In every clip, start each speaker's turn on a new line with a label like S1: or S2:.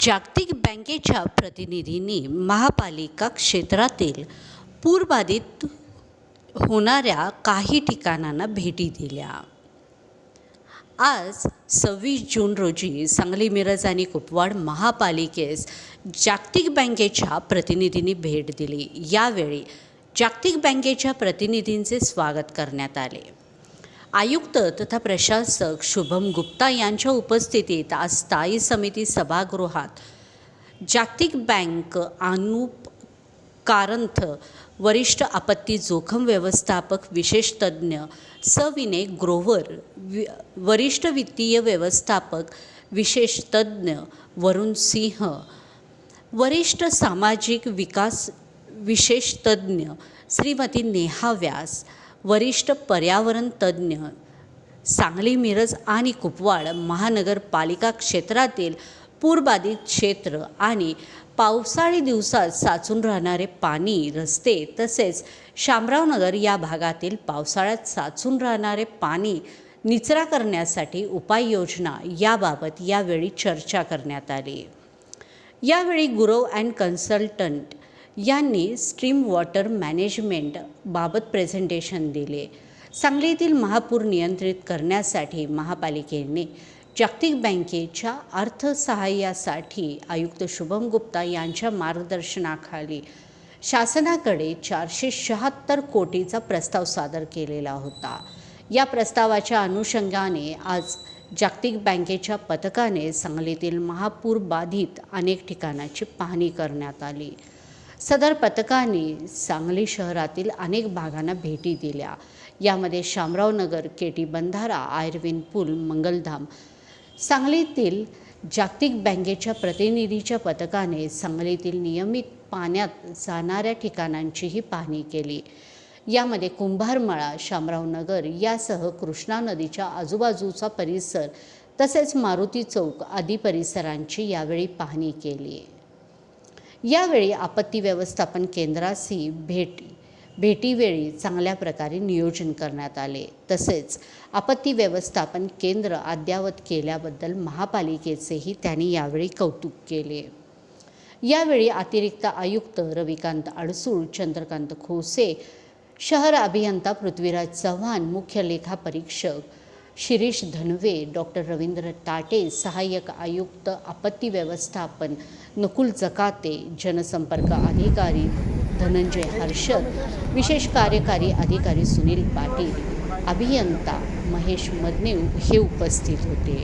S1: जागतिक बँकेच्या प्रतिनिधींनी महापालिका क्षेत्रातील पूरबाधित होणाऱ्या काही ठिकाणांना भेटी दिल्या. आज सव्वीस जून रोजी सांगली मिरज आणि कुपवाड महापालिकेस जागतिक बँकेच्या प्रतिनिधींनी भेट दिली. यावेळी जागतिक बँकेच्या प्रतिनिधींचे स्वागत करण्यात आले. आयुक्त तथा प्रशासक शुभम गुप्ता यांच्या उपस्थितीत आज स्थायी समिती सभागृहात जागतिक बँक अनुप कारंथ वरिष्ठ आपत्ती जोखम व्यवस्थापक विशेष तज्ज्ञ सविनय ग्रोवर वि वरिष्ठ वित्तीय व्यवस्थापक विशेष तज्ज्ञ वरुण सिंह वरिष्ठ सामाजिक विकास विशेष तज्ज्ञ श्रीमती नेहा व्यास वरिष्ठ पर्यावरण तज्ज्ञ सांगली मिरज आणि कुपवाड महानगरपालिका क्षेत्रातील पूरबाधित क्षेत्र आणि पावसाळी दिवसात साचून राहणारे पाणी रस्ते तसेच शामरावनगर या भागातील पावसाळ्यात साचून राहणारे पाणी निचरा करण्यासाठी उपाययोजना याबाबत यावेळी चर्चा करण्यात आली. यावेळी गुरव अँड कन्सल्टंट यांनी स्ट्रीम वॉटर मॅनेजमेंट बाबत प्रेझेंटेशन दिले. सांगलीतील महापूर नियंत्रित करण्यासाठी महापालिकेने जागतिक बँकेच्या अर्थसहाय्यासाठी आयुक्त शुभम गुप्ता यांच्या मार्गदर्शनाखाली शासनाकडे चारशे शहात्तर कोटीचा प्रस्ताव सादर केलेला होता. या प्रस्तावाच्या अनुषंगाने आज जागतिक बँकेच्या पथकाने सांगलीतील महापूर बाधित अनेक ठिकाणाची पाहणी करण्यात आली. सदर पथकाने सांगली शहरातील अनेक भागांना भेटी दिल्या. यामध्ये शामरावनगर केटी बंधारा आयर्विन पूल मंगलधाम. सांगलीतील जागतिक बँकेच्या प्रतिनिधीच्या पथकाने सांगलीतील नियमित पाण्यात जाणाऱ्या ठिकाणांचीही पाहणी केली. यामध्ये कुंभारमळा शामरावनगर यासह कृष्णा नदीच्या आजूबाजूचा परिसर तसेच मारुती चौक आदी परिसरांची यावेळी पाहणी केली. यावेळी आपत्ती व्यवस्थापन केंद्राशी भेट भेटीवेळी चांगल्या प्रकारे नियोजन करण्यात आले. तसेच आपत्ती व्यवस्थापन केंद्र अद्ययावत केल्याबद्दल महापालिकेचेही त्यांनी यावेळी कौतुक केले. यावेळी अतिरिक्त आयुक्त रविकांत अडसूळ चंद्रकांत खोसे शहर अभियंता पृथ्वीराज चव्हाण मुख्य लेखापरीक्षक शिरीष धनवे डॉक्टर रवींद्र ताटे सहाय्यक आयुक्त आपत्ती व्यवस्थापन नकुल जकाते जनसंपर्क अधिकारी धनंजय हर्षद विशेष कार्यकारी अधिकारी सुनील पाटील अभियंता महेश मदनेव हे उपस्थित होते.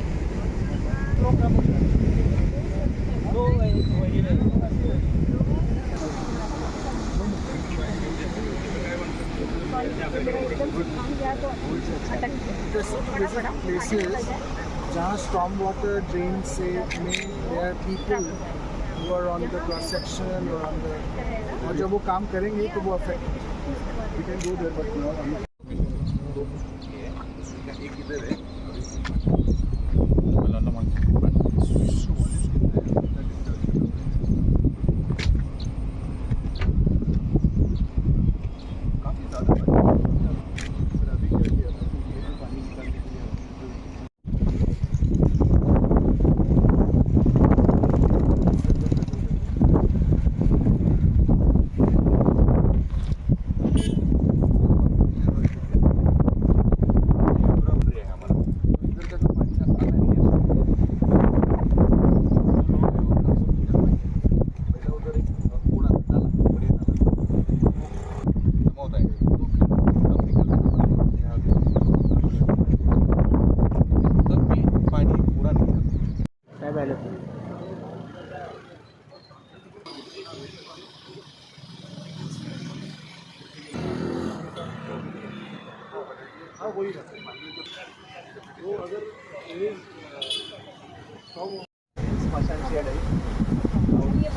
S2: Places जहाँ storm water drains से में there are people who are on the cross section or on the और जब वो काम करेंगे तो वो affect we can go there but not on काफी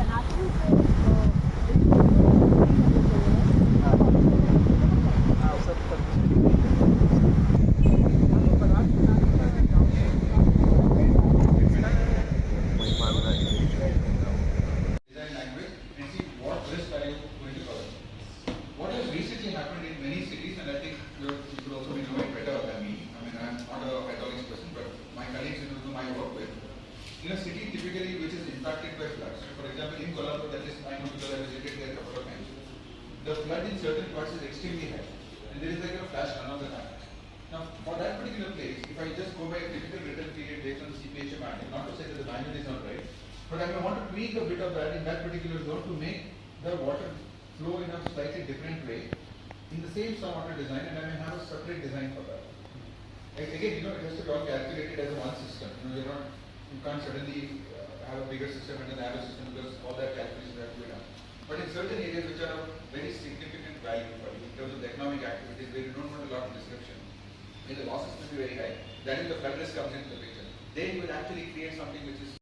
S2: हाँ
S3: impacted by floods. For example, in Colombo, that is, I know because I visited there a couple of times. The flood in certain parts is extremely high, and there is like a flash flood all. Now, for that particular place, if I just go by a typical return period based on CPHM manual, not to say that the manual is not right, but I may want to tweak a bit of that in that particular zone to make the water flow in a slightly different way in the same stormwater design, and I may have a separate design for that. Again, you know, it has to be all calculated as one system. You know, you're not, you can't suddenly have a bigger system and a narrow system because all that calculation has to be done. But in certain areas which are of very significant value for you, in terms of the economic activities, where you don't want a lot of disruption, where the losses will be very high, that is the risk comes into the picture. Then you will actually create something which is